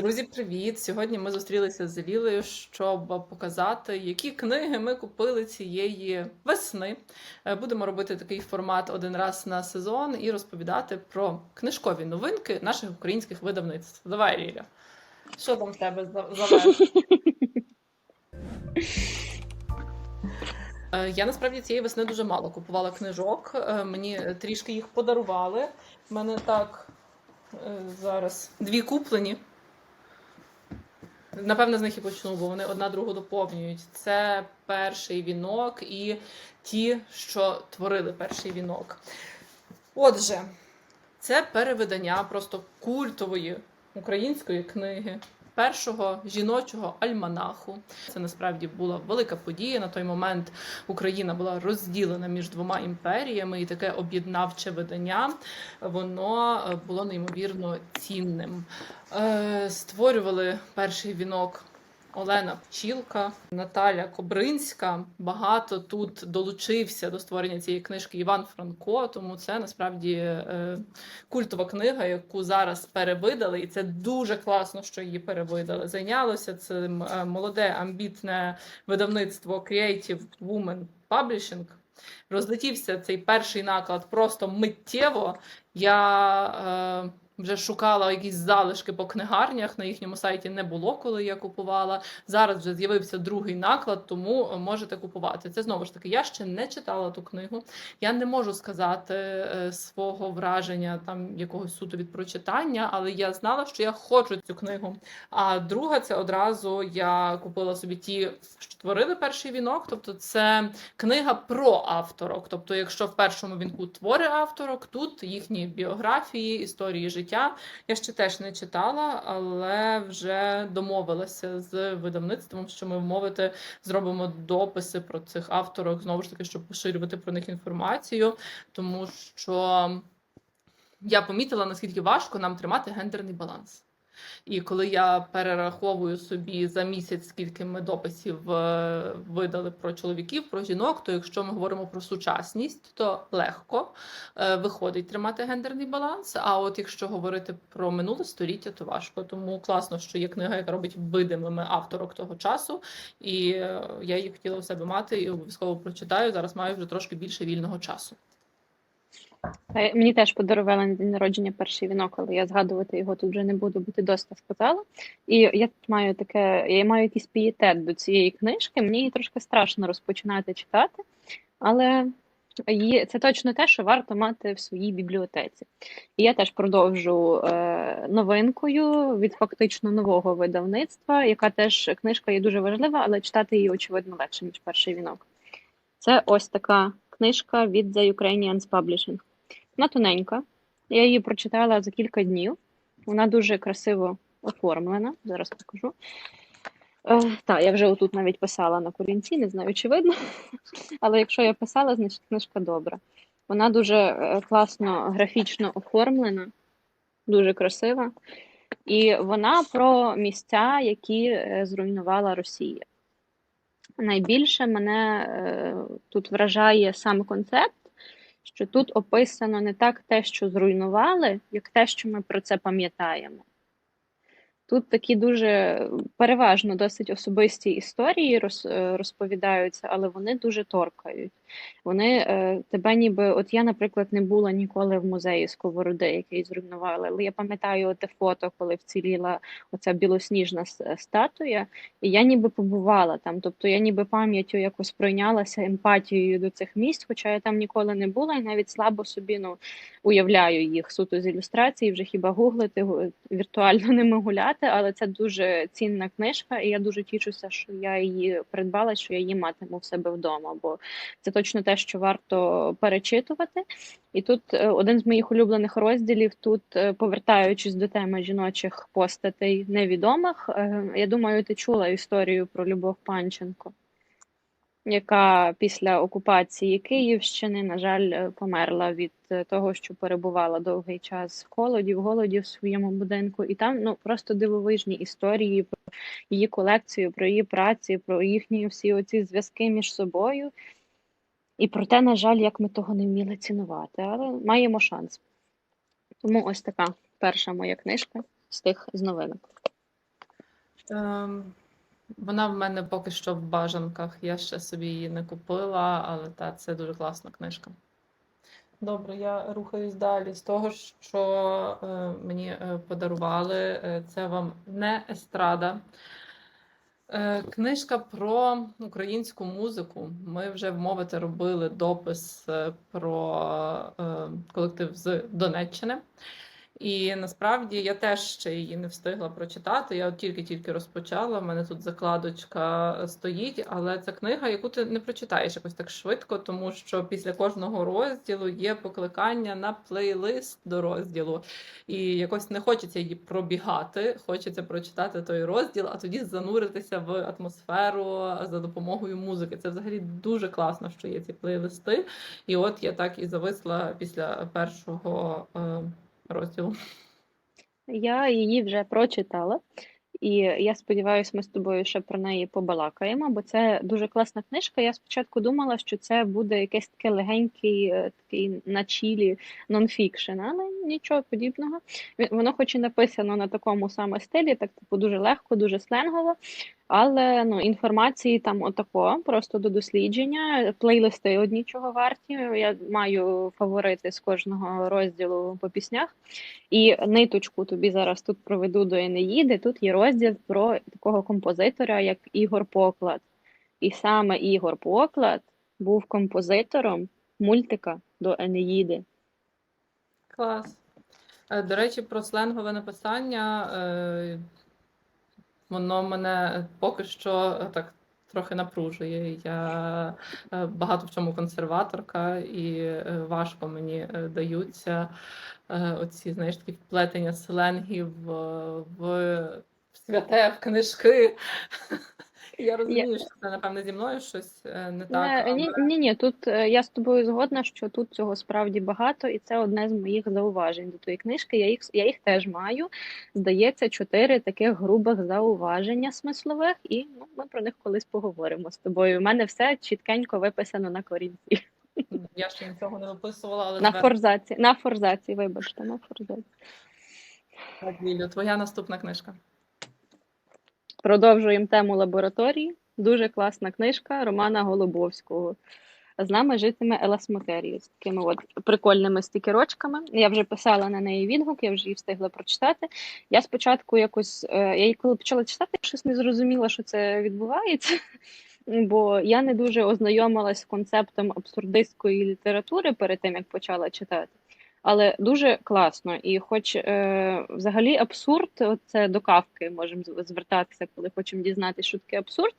Друзі, привіт! Сьогодні ми зустрілися з Лілею, щоб показати, які книги ми купили цієї весни. Е, Будемо робити такий формат один раз на сезон і розповідати про книжкові новинки наших українських видавництв. Давай, Ліля. Що там в тебе за за? Е, Я насправді цієї весни дуже мало купувала книжок. Е, Мені трішки їх подарували. У мене так зараз дві куплені. Напевно, з них і почну, бо вони одна другу доповнюють. Це перший вінок і ті, що творили перший вінок. Отже, це перевидання просто культової української книги, першого жіночого альманаху. Це насправді була велика подія. На той момент Україна була розділена між двома імперіями, і таке об'єднавче видання воно е, було неймовірно цінним. Е, Створювали перший вінок Олена Пчілка, Наталя Кобринська. Багато тут долучився до створення цієї книжки Іван Франко. Тому це насправді е, культова книга, яку зараз перевидали, і це дуже класно, що її перевидали. Зайнялося цим е, молоде амбітне видавництво Creative Women Publishing. Розлетівся цей перший наклад просто миттєво. Я е, вже шукала якісь залишки по книгарнях. На їхньому сайті не було, коли я купувала. Зараз вже з'явився другий наклад, тому е, можете купувати. Це знову ж таки. Я ще не читала ту книгу. Я не можу сказати е, свого враження там якогось суто від прочитання, але я знала, що я хочу цю книгу. А друга це одразу я купила собі ті, що творили перший вінок. Тобто, це книга про авторок. Тобто, якщо в першому вінку твори авторок, тут їхні біографії, історії життя. Я ще теж не читала, але вже домовилася з видавництвом, що ми мовити зробимо дописи про цих авторок, знову ж таки, щоб поширювати про них інформацію, тому що я помітила, наскільки важко нам тримати гендерний баланс. І коли я перераховую собі за місяць, скільки ми дописів е, видали про чоловіків, про жінок, то якщо ми говоримо про сучасність, то легко е, виходить тримати гендерний баланс. А от якщо говорити про минуле століття, то важко. Тому класно, що є книга, яка робить видимими авторок того часу, і е, я її хотіла у себе мати і обов'язково прочитаю. Зараз маю вже трошки більше вільного часу. Мені теж подарували на день народження перший вінок, але я згадувати його тут вже не буду, бо ти досить сказала. І я тут маю таке, я маю якийсь пієтет до цієї книжки. Мені її трошки страшно розпочинати читати, але це точно те, що варто мати в своїй бібліотеці. І я теж продовжу е, новинкою від фактично нового видавництва, яка теж книжка є дуже важлива, але читати її очевидно легше, ніж перший вінок. Це ось така книжка від The Ukrainians Publishing. Вона тоненька. Я її прочитала за кілька днів. Вона дуже красиво оформлена. Зараз покажу. Е, так, я вже отут навіть писала на корінці, не знаю, чи видно. Але якщо я писала, значить книжка добра. Вона дуже е, класно графічно оформлена, дуже красива. І вона про місця, які е, зруйнувала Росія. Найбільше мене е, тут вражає сам концепт, що тут описано не так те, що зруйнували, як те, що ми про це пам'ятаємо. Тут такі дуже переважно досить особисті історії роз, е, розповідаються, але вони дуже торкають. Вони е, тебе ніби, от я, наприклад, не була ніколи в музеї Сковороди, який зруйнували, але я пам'ятаю те фото, коли вціліла оця білосніжна статуя, і я ніби побувала там. Тобто я ніби пам'яттю якось пройнялася емпатією до цих місць, хоча я там ніколи не була, і навіть слабо собі ну, уявляю їх суто з ілюстрації, вже хіба гуглити, віртуально ними гуляти, але це дуже цінна книжка, і я дуже тішуся, що я її придбала, що я її матиму в себе вдома, бо це точно те, що варто перечитувати. І тут е, один з моїх улюблених розділів, тут, е, повертаючись до теми жіночих постатей невідомих, е, я думаю, ти чула історію про Любов Панченко, яка після окупації Київщини, на жаль, е, померла від е, того, що перебувала довгий час в холоді, в голоді в своєму будинку. І там ну просто дивовижні історії про її колекцію, про її праці, про їхні всі оці зв'язки між собою. І про те, на жаль, як ми того не вміли цінувати, але маємо шанс. Тому ось така перша моя книжка з тих з новинок. Ем, вона в мене поки що в бажанках. Я ще собі її не купила, але та, це дуже класна книжка. Добре, я рухаюсь далі. З того, що е, мені е, подарували, е, це вам не естрада. Е, Книжка про українську музику. Ми вже вмовити робили допис е, про е, колектив з Донеччини. І насправді я теж ще її не встигла прочитати. Я тільки-тільки розпочала. У мене тут закладочка стоїть, але це книга, яку ти не прочитаєш якось так швидко, тому що після кожного розділу є покликання на плейлист до розділу. І якось не хочеться її пробігати, хочеться прочитати той розділ, а тоді зануритися в атмосферу за допомогою музики. Це взагалі дуже класно, що є ці плейлисти. І от я так і зависла після першого е, розділу. Я її вже прочитала, і я сподіваюся, ми з тобою ще про неї побалакаємо, бо це дуже класна книжка. Я спочатку думала, що це буде якесь таке легенький, е, такий на чілі нонфікшн, але нічого подібного. Воно хоч і написано на такому саме стилі, так типу дуже легко, дуже сленгово. Але ну, інформації там отако, просто до дослідження. Плейлисти одні чого варті. Я маю фаворити з кожного розділу по піснях. І ниточку тобі зараз тут проведу до Енеїди. Тут є розділ про такого композитора, як Ігор Поклад. І саме Ігор Поклад був композитором мультика до Енеїди. Клас. Е, До речі, про сленгове написання. Воно мене поки що е, так трохи напружує. Я е, багато в чому консерваторка, і е, важко мені даються оці, знаєш, такі вплетення сленгів е, в святе, в книжки. Я розумію, що це, напевне, зі мною щось е, не так. Не, ні, ні, ні, тут е, я з тобою згодна, що тут цього справді багато, і це одне з моїх зауважень до тої книжки. Я їх, я їх теж маю. Здається, чотири таких грубих зауваження смислових, і ну, ми про них колись поговоримо з тобою. У мене все чіткенько виписано на корінці. Я ще нічого не виписувала, але На зверху форзаці, на форзаці, вибачте, на форзаці. Адвілю, твоя наступна книжка. Продовжуємо тему лабораторії. Дуже класна книжка Романа Голубовського. З нами житиме Еласмотерію з такими от прикольними стікерочками. Я вже писала на неї відгук, я вже її встигла прочитати. Я спочатку якось, е, я її коли почала читати, щось не зрозуміла, що це відбувається. Бо я не дуже ознайомилась з концептом абсурдистської літератури перед тим, як почала читати. Але дуже класно. І хоч е, взагалі абсурд, це до кавки можемо звертатися, коли хочемо дізнатися, що таке абсурд.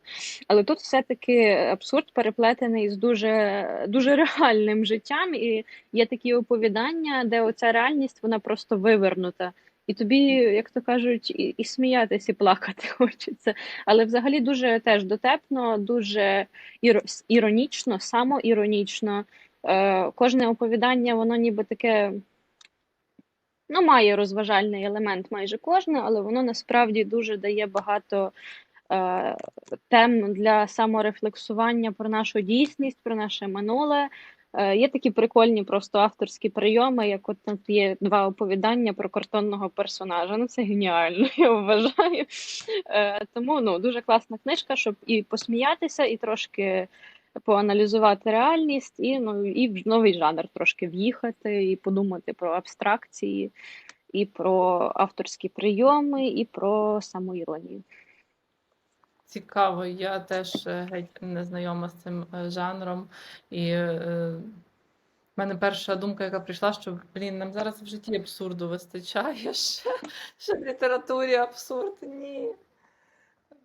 Але тут все-таки абсурд переплетений з дуже, дуже реальним життям, і є такі оповідання, де оця реальність вона просто вивернута. І тобі, як то кажуть, і, і сміятись, і плакати хочеться. Але взагалі дуже теж дотепно, дуже іро- іронічно, самоіронічно. Е, кожне оповідання, воно ніби таке, ну, має розважальний елемент майже кожне, але воно насправді дуже дає багато е, тем для саморефлексування про нашу дійсність, про наше минуле. Е, Є такі прикольні просто авторські прийоми, як от тут є два оповідання про картонного персонажа. Ну це геніально, я вважаю. Е, Тому ну, дуже класна книжка, щоб і посміятися, і трошки поаналізувати реальність, і ну і в новий жанр трошки в'їхати, і подумати про абстракції, і про авторські прийоми, і про самоіронію. Цікаво, я теж е, геть не знайома з цим е, жанром. І е, в мене перша думка, яка прийшла, що блін, нам зараз в житті абсурду вистачає. Ще, ще в літературі абсурд. Ні.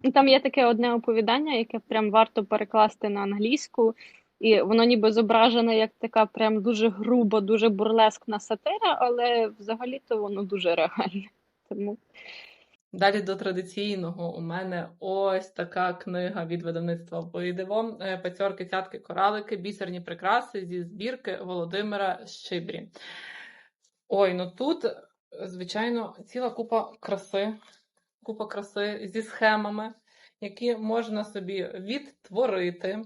Ну, Там є таке одне оповідання, яке прям варто перекласти на англійську, і воно ніби зображене як така прям дуже груба, дуже бурлескна сатира, але взагалі-то воно дуже реальне. Тому Далі до традиційного у мене ось така книга від видавництва Вийдево. Е, Пацьорки, цятки, коралики, бісерні прикраси зі збірки Володимира Щибрі. Ой, ну тут, звичайно, ціла купа краси, купа краси зі схемами, які можна собі відтворити.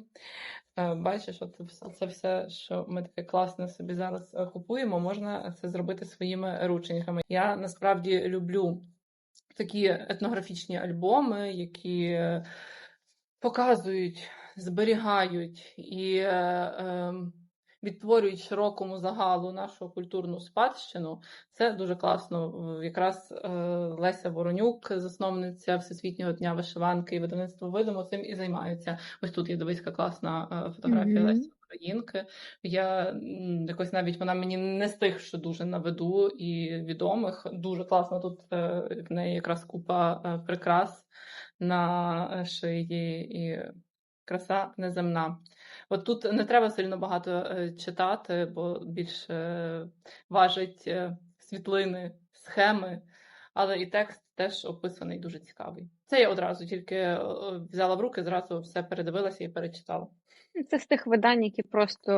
Е, Бачиш, от це все, що ми таке класне собі зараз е, купуємо, можна це зробити своїми рученьками. Я насправді люблю такі етнографічні альбоми, які показують, зберігають і е, е, відтворюють широкому загалу нашу культурну спадщину. Це дуже класно. Якраз е, Леся Воронюк, засновниця Всесвітнього дня вишиванки і видавництво видимо, цим і займаються. Ось тут є дивись, яка класна е, фотографія Мгм. Лесі Українки. Я якось навіть вона мені не з тих, що дуже на виду і відомих. Дуже класно тут е, в неї якраз купа прикрас на шиї і краса неземна. От тут не треба сильно багато е, читати, бо більше е, важить е, світлини, схеми, але і текст теж описаний дуже цікавий. Це я одразу тільки взяла в руки, зразу все передивилася і перечитала. Це з тих видань, які просто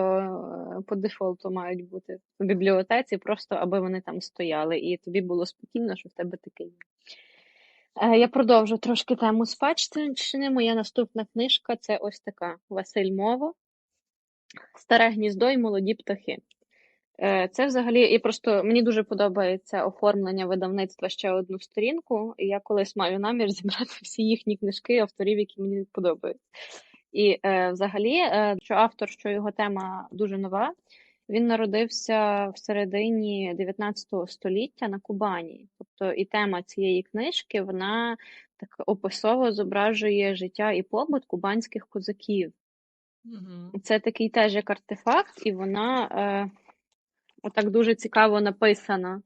по дефолту мають бути в бібліотеці, просто аби вони там стояли, і тобі було спокійно, що в тебе таке є. Е, Я продовжу трошки тему спадщини. Моя наступна книжка це ось така Василь Мово, Старе гніздо і молоді птахи. Е, Це взагалі, і просто мені дуже подобається оформлення видавництва ще одну сторінку. І я колись маю намір зібрати всі їхні книжки авторів, які мені подобаються. І е, взагалі, е, що автор, що його тема дуже нова, він народився в середині 19 століття на Кубані. Тобто і тема цієї книжки вона так описово зображує життя і побут кубанських козаків. Угу. Це такий теж як артефакт, і вона е, отак дуже цікаво написана,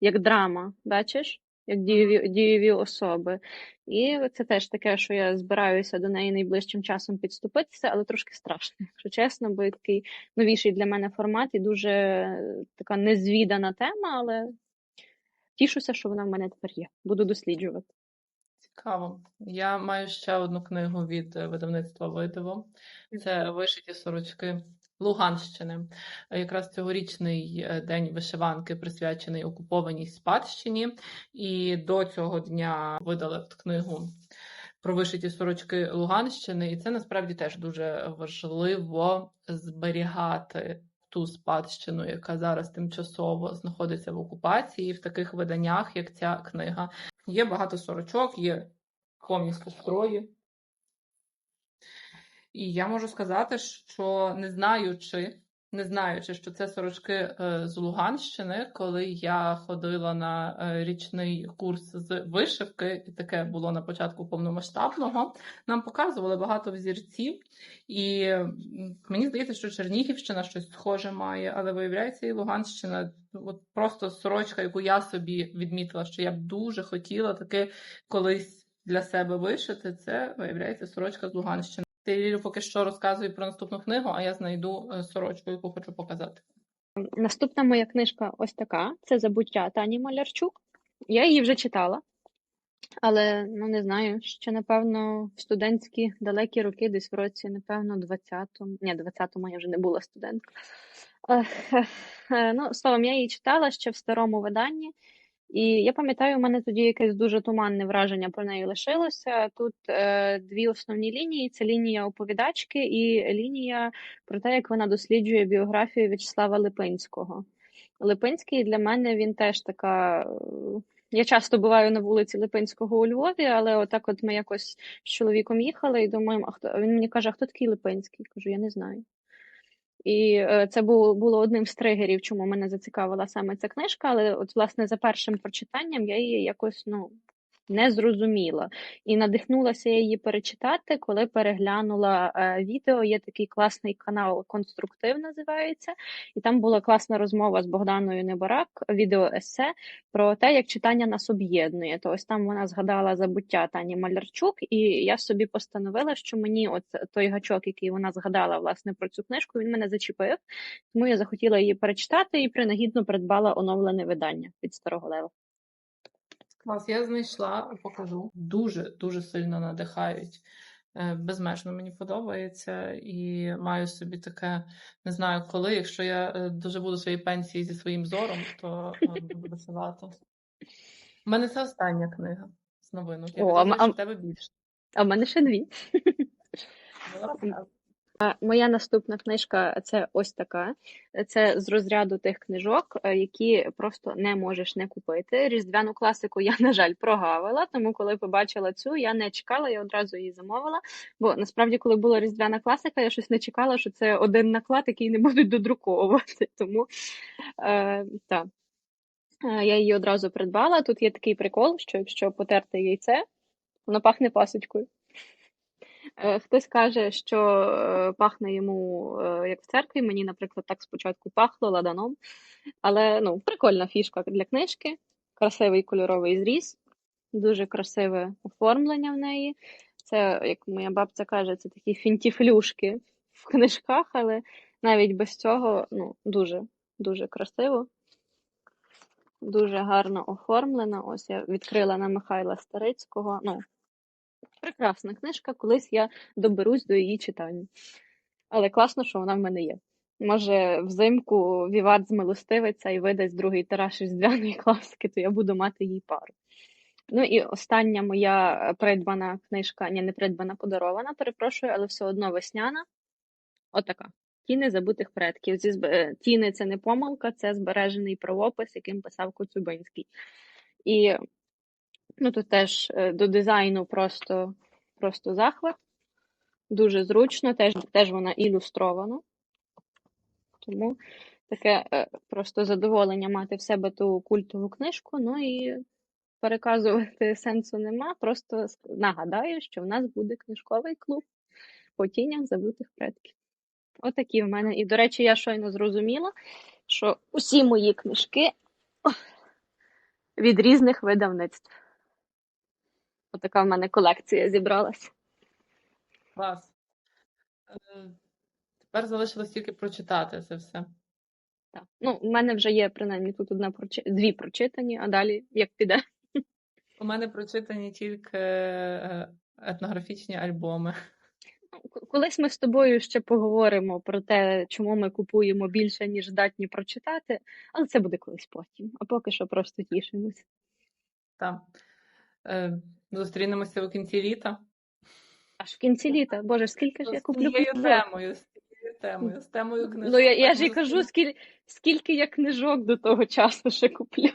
як драма, бачиш? Як дієві, дієві особи. І це теж таке, що я збираюся до неї найближчим часом підступитися, але трошки страшно, якщо чесно, бо такий новіший для мене формат і дуже така незвідана тема, але тішуся, що вона в мене тепер є. Буду досліджувати. Цікаво. Я маю ще одну книгу від е, видавництва Видиво. Це вишиті сорочки Луганщини. Якраз цьогорічний е, день вишиванки присвячений окупованій спадщині. І до цього дня видали книгу про вишиті сорочки Луганщини. І це насправді теж дуже важливо зберігати ту спадщину, яка зараз тимчасово знаходиться в окупації, в таких виданнях, як ця книга. Є багато сорочок, є повністю строї. І я можу сказати, що не знаючи, не знаючи, що це сорочки е, з Луганщини, коли я ходила на е, річний курс з вишивки, і таке було на початку повномасштабного, нам показували багато взірців, і мені здається, що Чернігівщина щось схоже має, але виявляється, і Луганщина от просто сорочка, яку я собі відмітила, що я б дуже хотіла таки колись для себе вишити. Це виявляється сорочка з Луганщини. Ти Лілю, поки що розказуй про наступну книгу, а я знайду е, сорочку, яку хочу показати. Наступна моя книжка ось така: це Забуття Тані Малярчук. Я її вже читала, але ну не знаю, ще напевно в студентські далекі роки, десь в році, напевно, 20-му. Ні, 20-му я вже не була ех, е, Ну, словом, я її читала ще в старому виданні. І я пам'ятаю, у мене тоді якесь дуже туманне враження про неї лишилося. Тут е, дві основні лінії: це лінія оповідачки і лінія про те, як вона досліджує біографію В'ячеслава Липинського. Липинський для мене він теж така. е, Я часто буваю на вулиці Липинського у Львові, але отак от ми якось з чоловіком їхали і думаємо, а хто він мені каже, а хто такий Липинський? Кажу, я не знаю. І е, це було, було одним з тригерів, чому мене зацікавила саме ця книжка, але от, власне, за першим прочитанням я її якось ну, не зрозуміла. І надихнулася її перечитати, коли переглянула е, відео. Є такий класний канал Конструктив називається, і там була класна розмова з Богданою Неборак, відео есе про те, як читання нас об'єднує. То ось там вона згадала забуття Тані Малярчук, і я собі постановила, що мені от той гачок, який вона згадала власне про цю книжку, він мене зачепив. Тому я захотіла її перечитати і принагідно придбала оновлене видання від Старого Лева. Клас, я знайшла, покажу. Дуже дуже сильно надихають. Е, Безмежно мені подобається і маю собі таке, не знаю коли. Якщо я е, доживу до своєї пенсії зі своїм зором, то е, буду висилати. У мене це остання книга з новинок. Я О, а а- тебе більше. А в мене ще дві. Моя наступна книжка це ось така. Це з розряду тих книжок, е, які просто не можеш не купити. Різдвяну класику я, на жаль, прогавила, тому коли побачила цю, я не чекала, я одразу її замовила. Бо насправді, коли була різдвяна класика, я щось не чекала, що це один наклад, який не будуть додруковувати. Тому е, так. Е, Я її одразу придбала. Тут є такий прикол, що якщо потерти яйце, воно пахне пасочкою. Е, Хтось каже, що е, пахне йому е, як в церкві. Мені, наприклад, так спочатку пахло ладаном. Але ну, прикольна фішка для книжки. Красивий кольоровий зріз, дуже красиве оформлення в неї. Це, як моя бабця каже, це такі фінтіфлюшки в книжках, але навіть без цього ну, дуже, дуже красиво. Дуже гарно оформлена. Ось я відкрила на Михайла Старицького. Ну, прекрасна книжка, колись я доберусь до її читання. Але класно, що вона в мене є. Може, взимку Віват змилостивиться і видасть другий тираж різдвяної класики, то я буду мати їй пару. Ну і остання моя придбана книжка, ні, не придбана, подарована, перепрошую, але все одно весняна. Отака. Тіни забутих предків. Е, Тіни це не помилка, це збережений правопис, яким писав Коцюбинський. І ну, тут теж е, до дизайну просто, просто захват. Дуже зручно, теж, теж вона ілюстрована. Тому таке е, просто задоволення мати в себе ту культову книжку. Ну і переказувати сенсу нема. Просто нагадаю, що в нас буде книжковий клуб по тінях забутих предків. Отакі в мене. І, до речі, я щойно зрозуміла, що усі мої книжки від різних видавництв. Отака в мене колекція зібралась. Клас. Е, Тепер залишилось тільки прочитати це все. Так. Ну, в мене вже є принаймні тут одна прочи... дві прочитані, а далі як піде. У мене прочитані тільки е, етнографічні альбоми. Колись ми з тобою ще поговоримо про те, чому ми купуємо більше, ніж здатні прочитати, але це буде колись потім. А поки що просто тішимось. Там. Е, Зустрінемося у кінці літа. Аж в кінці літа. Боже, скільки ж я З куплю цією темою, з цією темою, з темою книжок. Ну я, я ж і кажу, скільки, скільки я книжок до того часу ще куплю.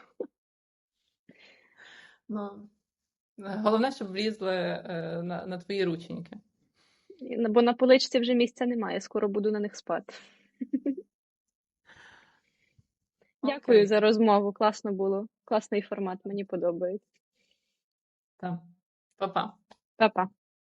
Ну, головне, щоб влізли е, на, на твої рученьки. Бо на поличці вже місця немає, скоро буду на них спати. Дякую за розмову. Класно було. Класний формат, мені подобається. 嗯抱抱抱抱